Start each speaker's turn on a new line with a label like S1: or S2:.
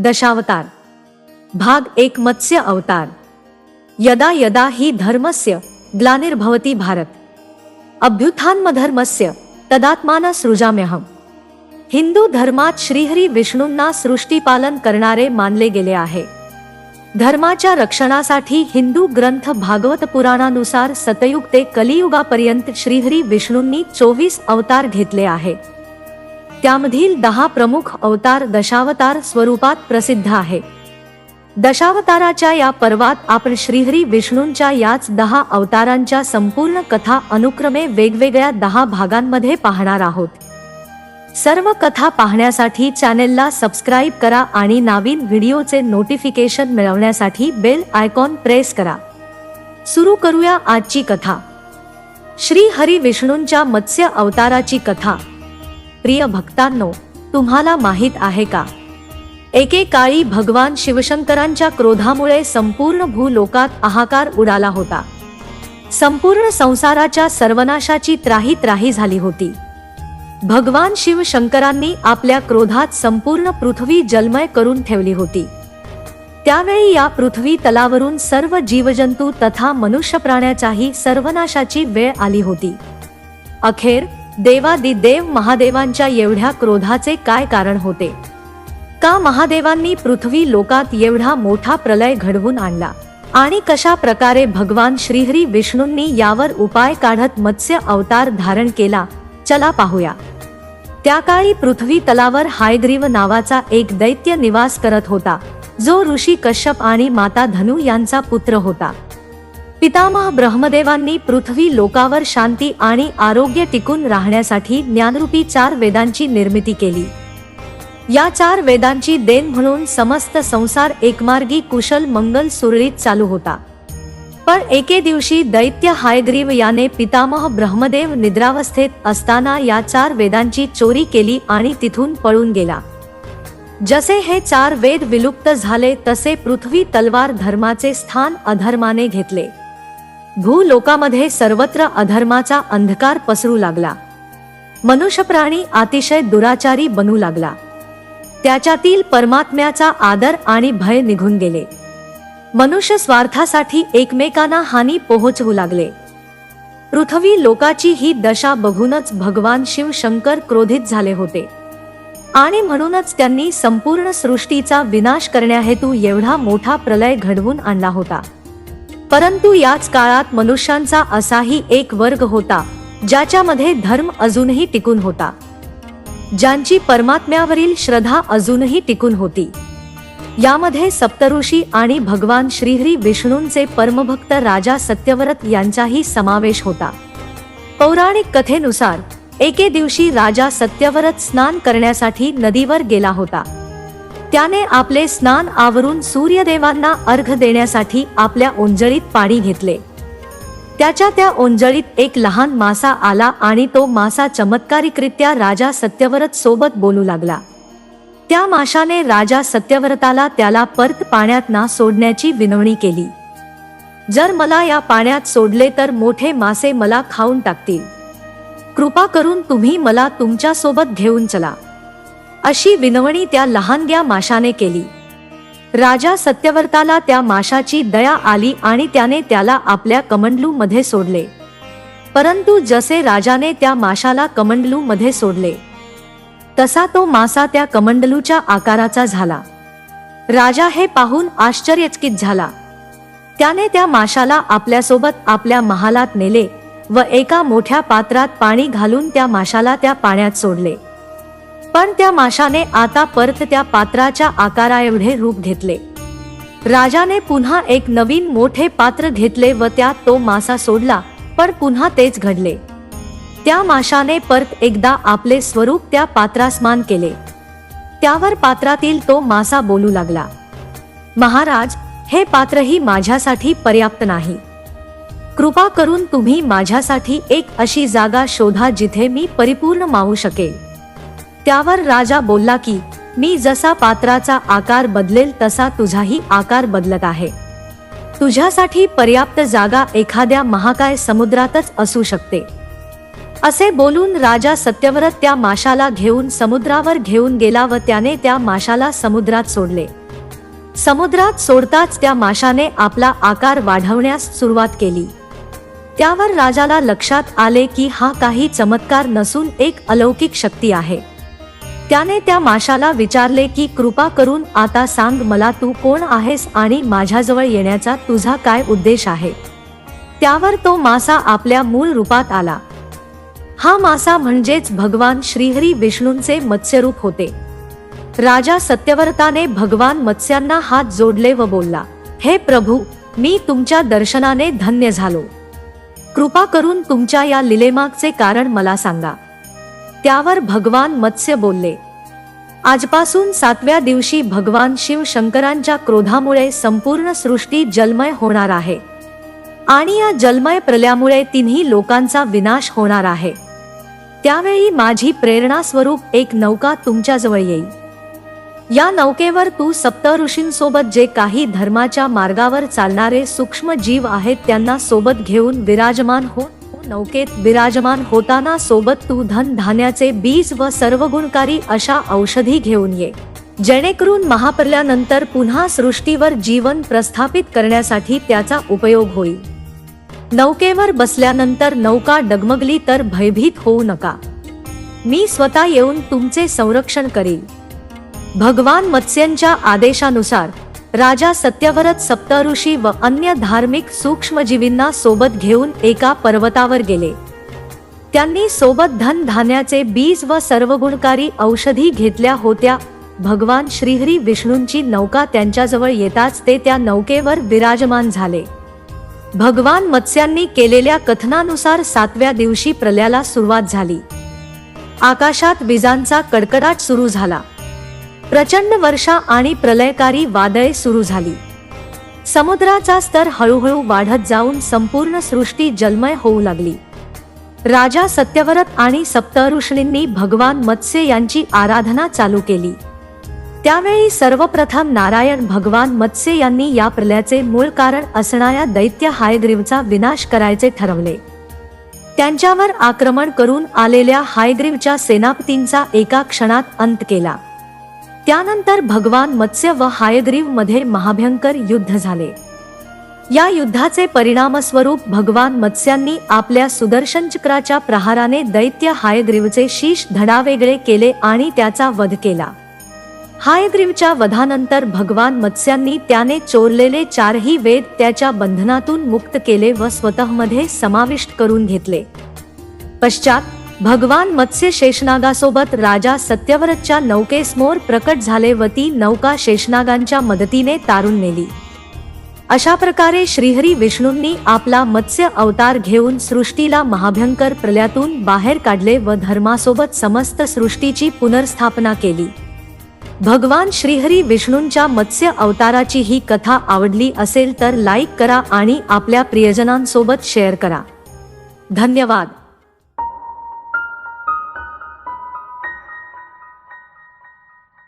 S1: दशावतार. भाग एक मत्स्य अवतार. यदा यदा ही धर्मस्य ग्लानिर्भवती भारत. अभ्युत्थानमधर्मस्य तदात्मान सृजाम्यहम. हिंदू धर्मात श्रीहरी विष्णूंना सृष्टीपालन करणारे मानले गेले आहे. धर्माच्या रक्षणासाठी हिंदू ग्रंथ भागवत पुराणानुसार सतयुग ते कलियुगापर्यंत श्रीहरी विष्णूंनी चोवीस अवतार घेतले आहे. त्यामधील दहा प्रमुख अवतार दशावतार स्वरूपात प्रसिद्ध आहे. दशावताराच्या या पर्वात आपण श्रीहरी विष्णूंच्या याच दहा अवतारांच्या संपूर्ण कथा अनुक्रमे वेगवेगळ्या दहा भागांमध्ये पाहणार आहोत. सर्व कथा पाहण्यासाठी चॅनेलला सबस्क्राईब करा आणि नवीन व्हिडिओचे नोटिफिकेशन मिळवण्यासाठी बेल आयकॉन प्रेस करा. सुरू करूया आजची कथा. श्री हरी विष्णूंच्या मत्स्य अवताराची कथा. प्रिय भक्तांनो तुम्हाला माहीत आहे का? एकेकाळी भगवान शिवशंकरांच्या क्रोधामुळे संपूर्ण भूलोकात हाहाकार उडाला होता. संपूर्ण संसाराच्या सर्वनाशाची त्राही त्राही झाली होती. भगवान शिवशंकरांनी आपल्या क्रोधात संपूर्ण पृथ्वी जलमय करून ठेवली होती. त्यावेळी या पृथ्वी तलावरून सर्व जीवजंतू तथा मनुष्य प्राण्याच्याही सर्वनाशाची वेळ आली होती. अखेर देवादिदेव महादेवांच्या एवढ्या क्रोधाचे काय कारण होते? का महादेवांनी पृथ्वी लोकात एवढा मोठा प्रलय घडवून आणला? आणि कशा प्रकारे भगवान श्रीहरी विष्णूंनी यावर उपाय काढत मत्स्य अवतार धारण केला? चला पाहूया. त्या काळी पृथ्वी तलावर हायग्रीव नावाचा एक दैत्य निवास करत होता जो ऋषी कश्यप आणि माता धनु यांचा पुत्र होता. पितामह ब्रह्मदेवांनी पृथ्वी लोकावर शांती आणि आरोग्य टिकून राहण्यासाठी ज्ञानरूपी चार वेदांची निर्मिती केली. या चार वेदांची देण म्हणून समस्त संसार एकमार्गी कुशल मंगल सुरळीत चालू होता. पण एके दिवशी दैत्य हायग्रीव याने पितामह ब्रह्मदेव निद्रावस्थेत असताना या चार वेदांची चोरी केली आणि तिथून पळून गेला. जसे हे चार वेद विलुप्त झाले तसे पृथ्वी तलवार धर्माचे स्थान अधर्माने घेतले. भूलोकामध्ये सर्वत्र अधर्माचा अंधकार पसरू लागला. मनुष्य प्राणी अतिशय दुराचारी बनू लागला. त्याच्यातील परमात्म्याचा आदर आणि भय निघून गेले. मनुष्य स्वार्थासाठी एकमेकांना हानी पोहोचवू लागले. पृथ्वी लोकाची ही दशा बघूनच भगवान शिव शंकर क्रोधित झाले होते. आणि म्हणूनच त्यांनी संपूर्ण सृष्टीचा विनाश करण्याहेतू एवढा मोठा प्रलय घडवून आणला होता. परंतु याच काळात मनुष्यांचा असाही एक वर्ग होता ज्याच्यामध्ये धर्म अजूनही टिकून होता. ज्यांची परमात्म्यावरील श्रद्धा अजूनही टिकून होती. यामध्ये सप्तऋषी आणि भगवान श्रीहरी विष्णूंचे परमभक्त राजा सत्यव्रत यांचाही समावेश होता. पौराणिक कथेनुसार एके दिवशी राजा सत्यव्रत स्नान करण्यासाठी नदीवर गेला होता. त्याने आपले स्नान आवरून सूर्यदेवांना अर्घ देण्यासाठी आपल्या ओंजळीत पाणी घेतले. त्याच्या त्या ओंजळीत एक लहान मासा आला आणि तो मासा चमत्कारिकरित्या राजा सत्यव्रत सोबत बोलू लागला. त्या माशाने राजा सत्यव्रताला त्याला परत पाण्यात ना सोडण्याची विनवणी केली. जर मला या पाण्यात सोडले तर मोठे मासे मला खाऊन टाकतील. कृपा करून तुम्ही मला तुमच्यासोबत घेऊन चला. अशी विनवणी त्या लहानग्या माशाने केली. राजा सत्यवर्ताला त्या माशाची दया आली आणि त्याने त्याला आपल्या कमंडलू मध्ये सोडले. परंतु जसे राजाने त्या माशाला कमंडलू मध्ये सोडले तसा तो मासा त्या कमंडलूच्या आकाराचा झाला. राजा हे पाहून आश्चर्यचकित झाला. त्याने त्या माशाला आपल्यासोबत आपल्या महालात नेले व एका मोठ्या पात्रात पाणी घालून त्या माशाला त्या पाण्यात सोडले. पण त्या माशाने आता परत त्या पात्राच्या आकाराएवढे रूप घेतले. राजाने पुन्हा एक नवीन मोठे पात्र घेतले व त्यात तो मासा सोडला पण पुन्हा तेच घडले. त्या माशाने परत एकदा आपले स्वरूप त्या पात्रासमान केले. त्यावर पात्रातील तो मासा बोलू लागला महाराज हे पात्रही माझ्यासाठी पर्याप्त नाही. कृपा करून तुम्ही माझ्यासाठी एक अशी जागा शोधा जिथे मी परिपूर्ण मावू शकेल त्यावर राजा बोलला की मी जसा पात्राचा आकार बदलेल तसा तुझाही आकार बदलत आहे. तुझ्यासाठी पर्याप्त जागा एखाद्या महाकाय समुद्रातच असू शकते. असे बोलून राजा सत्यव्रत त्या माशाला घेऊन समुद्रावर घेऊन गेला व त्याने त्या माशाला समुद्रात सोडले. समुद्रात सोडताच त्या माशाने आपला आकार वाढवण्यास सुरुवात केली. त्यावर राजाला लक्षात आले की हा काही चमत्कार नसून एक अलौकिक शक्ती आहे. त्याने त्या माशाला विचारले की कृपा करून आता सांग मला तू कोण आहेस आणि माझ्याजवळ येण्याचा तुझा काय उद्देश आहे? त्यावर तो मासा आपल्या मूळ रूपात आला. हा मासा म्हणजेच भगवान श्रीहरी विष्णूंचे मत्स्यरूप होते. राजा सत्यव्रताने भगवान मत्स्यांना हात जोडले व बोलला हे प्रभू मी तुमच्या दर्शनाने धन्य झालो. कृपा करून तुमच्या या लिलेमागचे कारण मला सांगा. त्यावर भगवान मत्स्य बोलले आजपासून सातव्या दिवशी भगवान शिव शंकरांच्या क्रोधामुळे संपूर्ण सृष्टी जलमय होणार आहे. आणि या जलमय प्रलयामुळे तिन्ही लोकांचा विनाश होणार आहे. त्यावेळी माझी प्रेरणा स्वरूप एक नौका तुमच्याजवळ येईल. या नौकेवर तू सप्तऋषींसोबत जे काही धर्माच्या मार्गावर चालणारे सूक्ष्म जीव आहेत त्यांना सोबत घेऊन विराजमान हो. नौकेत विराजमान होताना सोबत तू धन धान्याचे बीज व सर्व गुणकारी अशा औषधी घेऊन ये. जेणेकरून महापरल्यानंतर पुन्हा सृष्टीवर जीवन प्रस्थापित करण्यासाठी त्याचा उपयोग होईल. नौकेवर बसल्यानंतर नौका डगमगली तर भयभीत होऊ नका. मी स्वतः येऊन तुमचे संरक्षण करील. भगवान मत्स्यांच्या आदेशानुसार राजा सत्यव्रत सप्तऋषी व अन्य धार्मिक सूक्ष्मजीवींना सोबत घेऊन एका पर्वतावर गेले. त्यांनी सोबत धन धान्याचे बीज व सर्वगुणकारी औषधी घेतल्या होत्या. भगवान श्रीहरी विष्णूंची नौका त्यांच्याजवळ येताच ते त्या नौकेवर विराजमान झाले. भगवान मत्स्यांनी केलेल्या कथनानुसार सातव्या दिवशी प्रल्याला सुरुवात झाली. आकाशात विजांचा कडकडाट सुरू झाला. प्रचंड वर्षा आणि प्रलयकारी वादळे सुरू झाली. समुद्राचा स्तर हळूहळू वाढत जाऊन संपूर्ण सृष्टी जलमय होऊ लागली. राजा सत्यव्रत आणि सप्तऋषींनी भगवान मत्स्य यांची आराधना चालू केली. त्यावेळी सर्वप्रथम नारायण भगवान मत्स्य यांनी या प्रलयाचे मूळ कारण असणाऱ्या दैत्य हायग्रीवचा विनाश करायचे ठरवले. त्यांच्यावर आक्रमण करून आलेल्या हायग्रीवच्या सेनापतींचा एका क्षणात अंत केला. त्यानंतर भगवान मत्स्य व हायग्रीवमध्ये महाभयंकर युद्ध झाले. या युद्धाचे परिणामस्वरूप भगवान मत्स्यांनी आपल्या सुदर्शन चक्राच्या प्रहाराने दैत्य हायग्रीवचे शीश धडावेगळे केले आणि त्याचा वध केला. हायग्रीवच्या वधानंतर भगवान मत्स्यांनी त्याने चोरलेले चारही वेद त्याच्या बंधनातून मुक्त केले व स्वतःमध्ये समाविष्ट करून घेतले. पश्चात भगवान मत्स्य शेषनागासोबत राजा सत्यव्रतच्या नौकेसमोर प्रकट झाले व ती नौका शेषनागांच्या मदतीने तारून नेली. अशा प्रकारे श्रीहरी विष्णूंनी आपला मत्स्य अवतार घेऊन सृष्टीला महाभयंकर प्रलयातून बाहेर काढले व धर्मासोबत समस्त सृष्टीची पुनर्स्थापना केली. भगवान श्रीहरी विष्णूंच्या मत्स्य अवताराची ही कथा आवडली असेल तर लाईक करा आणि आपल्या प्रियजनांसोबत शेअर करा. धन्यवाद.